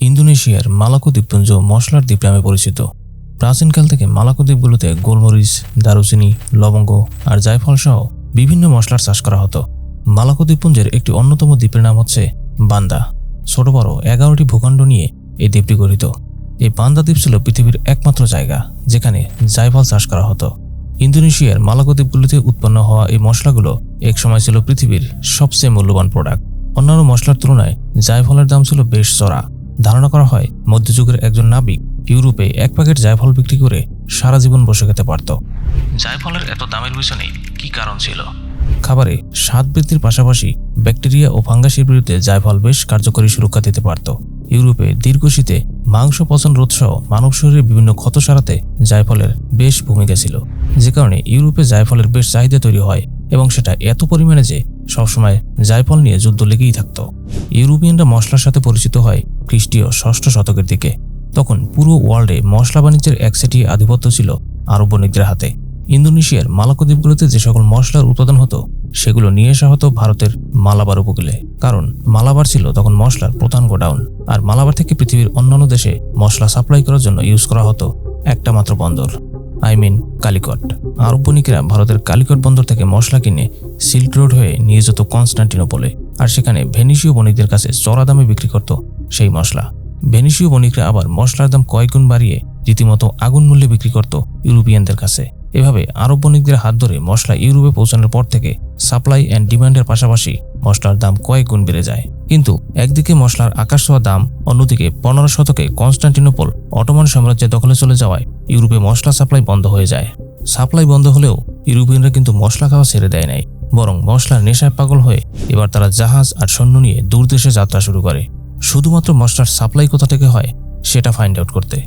ইন্দোনেশিয়ার মালাকো দ্বীপপুঞ্জ মশলার দ্বীপ নামে পরিচিত। প্রাচীনকাল থেকে মালাকো দ্বীপগুলোতে গোলমরিচ, দারুচিনি, লবঙ্গ আর জায়ফল সহ বিভিন্ন মশলার চাষ করা হতো। মালাকো দ্বীপপুঞ্জের একটি অন্যতম দ্বীপের নাম হচ্ছে বান্দা। ছোট বড় এগারোটি ভূখণ্ড নিয়ে এই দ্বীপটি গঠিত। এই বান্দা দ্বীপ ছিল পৃথিবীর একমাত্র জায়গা, যেখানে জায়ফল চাষ করা হতো। ইন্দোনেশিয়ার মালাকো দ্বীপগুলোতে উৎপন্ন হওয়া এই মশলাগুলো একসময় ছিল পৃথিবীর সবচেয়ে মূল্যবান প্রোডাক্ট অন্যান্য মশলার তুলনায় জায়ফলের দাম ছিল বেশ চড়া। ধারণা করা হয় মধ্যযুগের একজন নাবিক ইউরোপে এক প্যাকেট জায়ফল বিক্রি করে সারা জীবন বসে খেতে পারত। জায়ফলের এত দামের পিছনে কি কারণ ছিল? খাবারে স্বাদ বৃদ্ধির পাশাপাশি ব্যাকটেরিয়া ও ফাঙ্গাসের বিরুদ্ধে জায়ফল বেশ কার্যকরী সুরক্ষা দিতে পারত। ইউরোপে দীর্ঘ শীতে মাংস পচন রোধ সহ মানব শরীরের বিভিন্ন ক্ষত সারাতে জায়ফলের বেশ ভূমিকা ছিল। যে কারণে ইউরোপে জায়ফলের বেশ চাহিদা তৈরি হয় এবং সেটা এত পরিমাণে যে সবসময় জায়ফল নিয়ে যুদ্ধ লেগেই থাকত। ইউরোপিয়ানরা মশলার সাথে পরিচিত হয় খ্রিস্টীয় ষষ্ঠ শতকের দিকে। তখন পুরো ওয়ার্ল্ডে মশলা বাণিজ্যের একসেটি আধিপত্য ছিল আরব বণিকদের হাতে। ইন্দোনেশিয়ার মালাকো দ্বীপগুলোতে যে সকল মশলার উৎপাদন হতো, সেগুলো নিয়ে আসা হতো ভারতের মালাবার উপকূলে। কারণ মালাবার ছিল তখন মশলার প্রধান গোডাউন, আর মালাবার থেকে পৃথিবীর অন্যান্য দেশে মশলা সাপ্লাই করার জন্য ইউজ করা হতো একটা মাত্র বন্দর। I mean Calicut. আরব বণিকেরা ভারতের কালিকট বন্দর থেকে মশলা কিনে সিল্ক রোড হয়ে নিয়ে যেত কনস্টান্টিনোপলে। আর সেখানে ভেনিসীয় বণিকদের কাছে চড়া দামে বিক্রি করত সেই মশলা। ভেনিসীয় বণিকরা আবার মশলার দাম কয়েকগুণ বাড়িয়ে রীতিমতো আগুন মূল্যে বিক্রি করত ইউরোপিয়ানদের কাছে। এভাবে আরব বণিকদের হাত ধরে মশলা ইউরোপে পৌঁছানোর পর থেকে সাপ্লাই অ্যান্ড ডিমান্ডের পাশাপাশি মশলার দাম কয়েক গুণ বেড়ে যায়। কিন্তু একদিকে মশলার আকাশ ছোঁয়া দাম, অন্যদিকে পনেরো শতকে কনস্টান্টিনোপল অটোমান সাম্রাজ্যের দখলে চলে যাওয়ায় ইউরোপে মশলা সাপ্লাই বন্ধ হয়ে যায়। সাপ্লাই বন্ধ হলেও ইউরোপিয়ানরা কিন্তু মশলা খাওয়া ছেড়ে দেয় নাই, বরং মশলার নেশায় পাগল হয়ে এবার তারা জাহাজ আর সৈন্য নিয়ে দূরদেশে যাত্রা শুরু করে। শুধুমাত্র মশলার সাপ্লাই কোথা থেকে হয়, সেটা ফাইন্ড আউট করতে।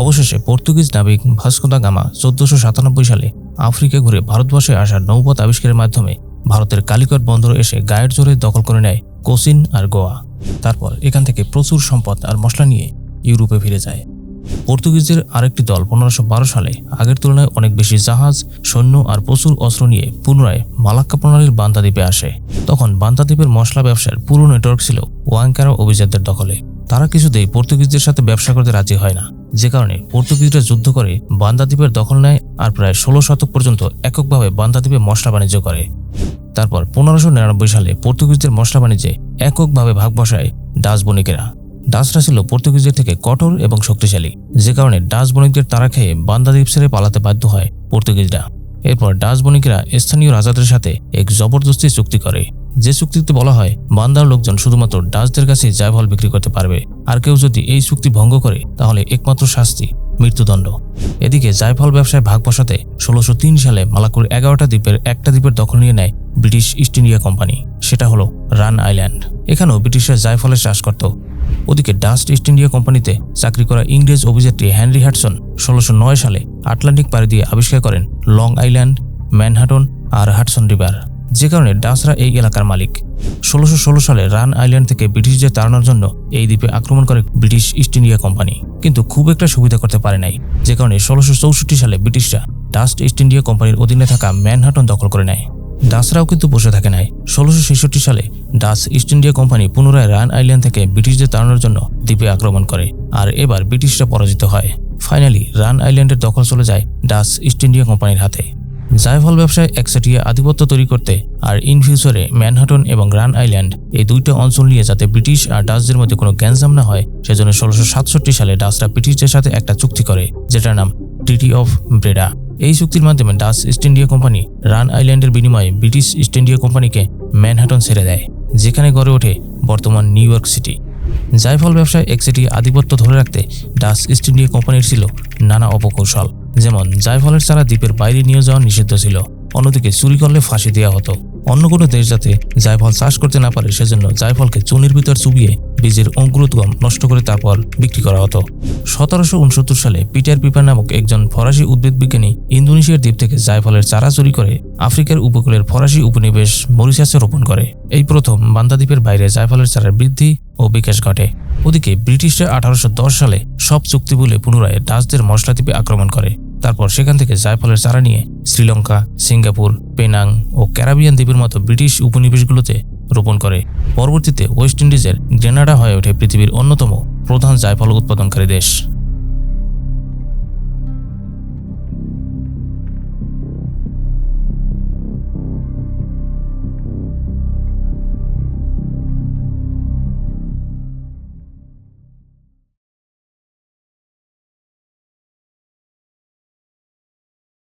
অবশেষে পর্তুগিজ নাবিক ভাস্কোদা গামা চোদ্দশো সাতানব্বই সালে আফ্রিকা ঘুরে ভারতবর্ষে আসার নৌপথ আবিষ্কারের মাধ্যমে ভারতের কালিকট বন্দরে এসে গায়ের জোরে দখল করে নেয় কোচিন আর গোয়া। তারপর এখান থেকে প্রচুর সম্পদ আর মশলা নিয়ে ইউরোপে ফিরে যায়। পর্তুগিজদের আরেকটি দল পনেরোশো বারো সালে, আগের তুলনায় অনেক বেশি জাহাজ, সৈন্য আর প্রচুর অস্ত্র নিয়ে পুনরায় মালাক্কা প্রণালীর বান্দা দ্বীপে আসে। তখন বান্দা দ্বীপের মশলা ব্যবসার পুরো নেটওয়ার্ক ছিল ওয়াঙ্কারা অভিজাতদের দখলে। তারা কিছুতেই পর্তুগিজদের সাথে ব্যবসা করতে রাজি হয় না। যে কারণে পর্তুগিজরা যুদ্ধ করে, বান্দা দ্বীপের দখল নেয় আর প্রায় ষোলো শতক পর্যন্ত এককভাবে বান্দা দ্বীপে মশলা বাণিজ্য করে। তারপর পনেরোশো নিরানব্বই সালে পর্তুগিজদের মশলা বাণিজ্যে এককভাবে ভাগ বসায় ডাচ বণিকেরা। ডাচরা ছিল পর্তুগিজদের থেকে কঠোর এবং শক্তিশালী। যে কারণে ডাচ বণিকদের তারা খেয়ে বান্দা দ্বীপ ছেড়ে পালাতে বাধ্য হয় পর্তুগিজরা। এরপর ডাচ বণিকেরা স্থানীয় রাজাদের সাথে এক জবরদস্তি চুক্তি করে। যে চুক্তিতে বলা হয়, বান্দার লোকজন শুধুমাত্র ডাচদের কাছে জায়ফল বিক্রি করতে পারবে। আর কেউ যদি এই চুক্তি ভঙ্গ করে, তাহলে একমাত্র শাস্তি। মৃত্যুদণ্ড। এদিকে জায়ফল ব্যবসায় ভাগ বসাতে ষোলোশো সালে মালাকুর এগারোটা দ্বীপের একটা দ্বীপের দখল নিয়ে নেয় ব্রিটিশ ইস্ট ইন্ডিয়া কোম্পানি। সেটা হলো রান আইল্যান্ড। এখানেও ব্রিটিশরা জায়ফলের চাষ করত। ওদিকে ডাস্ট ইস্ট ইন্ডিয়া কোম্পানিতে চাকরি করা ইংরেজ অভিযাত্রী হেনরি হ্যাটসন ষোলোশো নয় সালে আটলান্টিক পাড়ি দিয়ে আবিষ্কার করেন লং আইল্যান্ড, ম্যানহাটন আর হাটসন রিভার। যে কারণে ডাচরা এই এলাকার মালিক। ষোলোশো ষোলো সালে রান আইল্যান্ড থেকে ব্রিটিশদের তাড়ানোর জন্য এই দ্বীপে আক্রমণ করে ব্রিটিশ ইস্ট ইন্ডিয়া কোম্পানি। কিন্তু খুব একটা সুবিধা করতে পারে নাই, যে কারণে ষোলোশো চৌষট্টি সালে ব্রিটিশরা ডাস্ট ইস্ট ইন্ডিয়া কোম্পানির অধীনে থাকা ম্যানহাটন দখল করে নেয়। ডাসরাও কিন্তু বসে থাকে নাই। ষোলোশো ছেষট্টি সালে ডাচ ইস্ট ইন্ডিয়া কোম্পানি পুনরায় রান আইল্যান্ড থেকে ব্রিটিশদের তাড়ানোর জন্য দ্বীপে আক্রমণ করে, আর এবার ব্রিটিশরা পরাজিত হয়। ফাইনালি রান আইল্যান্ডের দখল চলে যায় ডাচ ইস্ট ইন্ডিয়া কোম্পানির হাতে। জায়ফল ব্যবসায় একচেটিয়া আধিপত্য তৈরি করতে আর ইন ফিউচারে ম্যানহাটন এবং রান আইল্যান্ড এই দুইটা অঞ্চল নিয়ে যাতে ব্রিটিশ আর ডাচদের মধ্যে কোনো গ্যাঞ্জাম না হয়, সেজন্য ষোলোশো সাতষট্টি সালে ডাচরা ব্রিটিশদের সাথে একটা চুক্তি করে, যেটার নাম ট্রিটি অফ ব্রেডা এই চুক্তির মাধ্যমে Dutch East India Company Run আইল্যান্ডের বিনিময়ে ব্রিটিশ ইস্ট ইন্ডিয়া কোম্পানিকে ম্যানহাটন ছেড়ে দেয়, যেখানে গড়ে ওঠে বর্তমান নিউ ইয়র্ক সিটি। জায়ফল ব্যবসায় একসেটি আধিপত্য ধরে রাখতে ডাচ ইস্ট ইন্ডিয়া কোম্পানির ছিল নানা অপকৌশল। যেমন জায়ফলের চারা দ্বীপের বাইরে নিয়ে যাওয়া নিষিদ্ধ ছিল। অন্যদিকে চুরি করলে ফাঁসি দেওয়া হতো। অন্য কোনো দেশ যাতে জায়ফল চাষ করতে না পারে, সেজন্য জায়ফলকে চুনির ভিতর চুবিয়ে বীজের অঙ্কুরোদ্গম নষ্ট করে তারপর বিক্রি করা হতো। সতেরোশো উনসত্তর সালে পিটার পিপার নামক একজন ফরাসি উদ্ভিদ বিজ্ঞানী ইন্দোনেশিয়ার দ্বীপ থেকে জায়ফলের চারা চুরি করে আফ্রিকার উপকূলের ফরাসি উপনিবেশ মরিশাসে রোপণ করে। এই প্রথম বান্দা দ্বীপের বাইরে জায়ফলের চারার বৃদ্ধি ও বিকাশ ঘটে। ওদিকে ব্রিটিশরা আঠারোশো দশ সালে সব চুক্তি বলে পুনরায় ডাচদের মশলা দ্বীপে আক্রমণ করে। তারপর সেখান থেকে জায়ফলের চারা নিয়ে শ্রীলঙ্কা, সিঙ্গাপুর, পেনাং ও ক্যারাবিয়ান দ্বীপের মতো ব্রিটিশ উপনিবেশগুলোতে রোপণ করে। পরবর্তীতে ওয়েস্ট ইন্ডিজের গ্রেনাডা হয়ে ওঠে পৃথিবীর অন্যতম প্রধান জায়ফল উৎপাদনকারী দেশ।